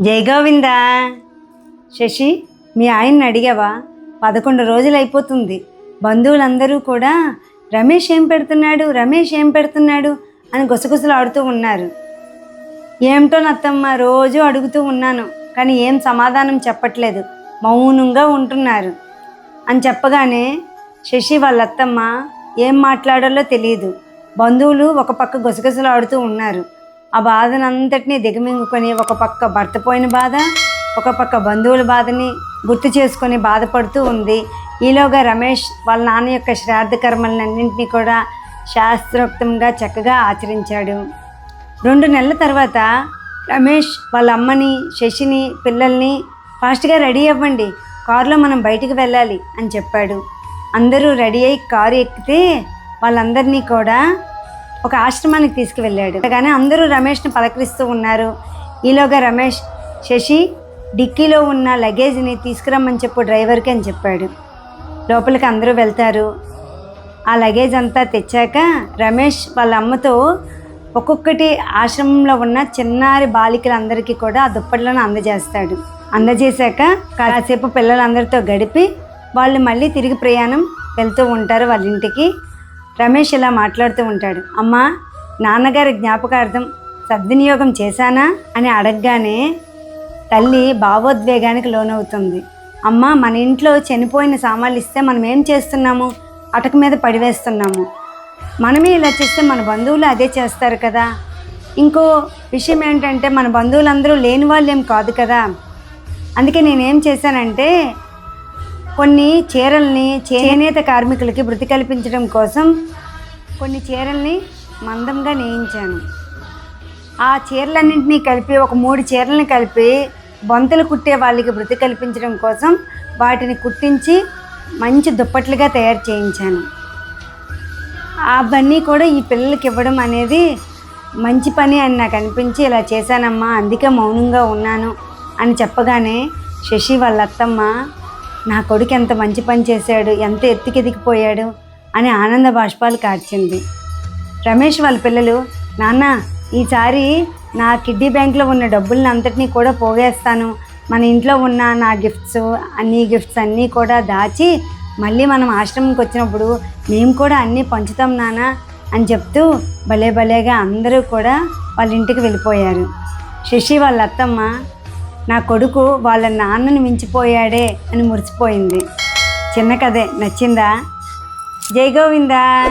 జై గోవిందా. శశి మీ ఆయన్ని అడిగావా? పదకొండు రోజులు అయిపోతుంది బంధువులందరూ కూడా రమేష్ ఏం పెడుతున్నాడు? రమేష్ ఏం పెడుతున్నాడు? అని గుసగుసలు ఆడుతూ ఉన్నారు. ఏమిటో నత్తమ్మ రోజు అడుగుతూ ఉన్నాను కానీ ఏం సమాధానం చెప్పట్లేదు. మౌనంగా ఉంటున్నారు. అని చెప్పగానే శశి వాళ్ళ అత్తమ్మ ఏం మాట్లాడాలో తెలియదు బంధువులు ఒక పక్క గుసగుసలు ఆడుతూ ఉన్నారు. ఆ బాధనంతటినీ దిగమింగుకొని ఒక పక్క భర్త పోయిన బాధ ఒక పక్క బంధువుల బాధని గుర్తు చేసుకొని బాధపడుతూ ఉంది. ఈలోగా రమేష్ వాళ్ళ నాన్న యొక్క శ్రాద్ధ కర్మలన్నింటినీ కూడా శాస్త్రోక్తంగా చక్కగా ఆచరించాడు. రెండు నెలల తర్వాత రమేష్ వాళ్ళ అమ్మని శశిని పిల్లల్ని ఫాస్ట్గా రెడీ అవ్వండి కారులో మనం బయటికి వెళ్ళాలి అని చెప్పాడు. అందరూ రెడీ అయి కారు ఎక్కితే వాళ్ళందరినీ కూడా ఒక ఆశ్రమానికి తీసుకువెళ్ళాడు. కానీ అందరూ రమేష్ని పలకరిస్తూ ఉన్నారు. ఈలోగా రమేష్ శశి డిక్కీలో ఉన్న లగేజ్ని తీసుకురమ్మని చెప్పు డ్రైవర్కి అని చెప్పాడు. లోపలికి అందరూ వెళ్తారు. ఆ లగేజ్ అంతా తెచ్చాక రమేష్ వాళ్ళ అమ్మతో ఒక్కొక్కటి ఆశ్రమంలో ఉన్న చిన్నారి బాలికలందరికీ కూడా ఆ దుప్పట్లను అందజేస్తాడు. అందజేశాక కాసేపు పిల్లలందరితో గడిపి వాళ్ళు మళ్ళీ తిరిగి ప్రయాణం వెళ్తూ ఉంటారు వాళ్ళ ఇంటికి రమేష్ ఇలా మాట్లాడుతూ ఉంటాడు. అమ్మా నాన్నగారి జ్ఞాపకార్థం సద్వినియోగం చేశానా? అని అడగగానే తల్లి భావోద్వేగానికి లోనవుతుంది. అమ్మ మన ఇంట్లో చనిపోయిన సామాన్లు ఇస్తే మనం ఏం చేస్తున్నాము? అటక మీద పడివేస్తున్నాము మనమే ఇలా చేస్తే మన బంధువులు అదే చేస్తారు కదా. ఇంకో విషయం ఏంటంటే మన బంధువులందరూ లేని వాళ్ళు ఏం కాదు కదా. అందుకే నేనేం చేశానంటే కొన్ని చీరల్ని చేనేత కార్మికులకి వృత్తి కల్పించడం కోసం కొన్ని చీరల్ని మందంగా నేయించాను. ఆ చీరలన్నింటినీ కలిపి ఒక మూడు చీరలను కలిపి బొంతలు కుట్టే వాళ్ళకి వృత్తి కల్పించడం కోసం వాటిని కుట్టించి మంచి దుప్పట్లుగా తయారు చేయించాను. అవన్నీ కూడా ఈ పిల్లలకి ఇవ్వడం అనేది మంచి పని అని నాకు అనిపించి ఇలా చేశానమ్మా అందుకే మౌనంగా ఉన్నాను అని చెప్పగానే శశి వాళ్ళ అత్తమ్మ నా కొడుకు ఎంత మంచి పని చేశాడు ఎంత ఎత్తుకెదిగిపోయాడు అని ఆనంద బాష్పాలు కార్చింది. రమేష్ వాళ్ళ పిల్లలు నాన్న ఈసారి నా కిడ్నీ బ్యాంక్లో ఉన్న డబ్బుల్ని అంతటినీ కూడా పోగేస్తాను. మన ఇంట్లో ఉన్న నా గిఫ్ట్స్ అన్ని గిఫ్ట్స్ అన్నీ కూడా దాచి మళ్ళీ మనం ఆశ్రమంకి వచ్చినప్పుడు మేము కూడా అన్నీ పంచుతాం నాన్న అని చెప్తూ భలే భలేగా అందరూ కూడా వాళ్ళ ఇంటికి వెళ్ళిపోయారు. శశి వాళ్ళ అత్తమ్మ నా కొడుకు వాళ్ళ నాన్నని మించిపోయాడే అని మురిసిపోయింది. చిన్న కథే. నచ్చిందా? జై గోవిందా.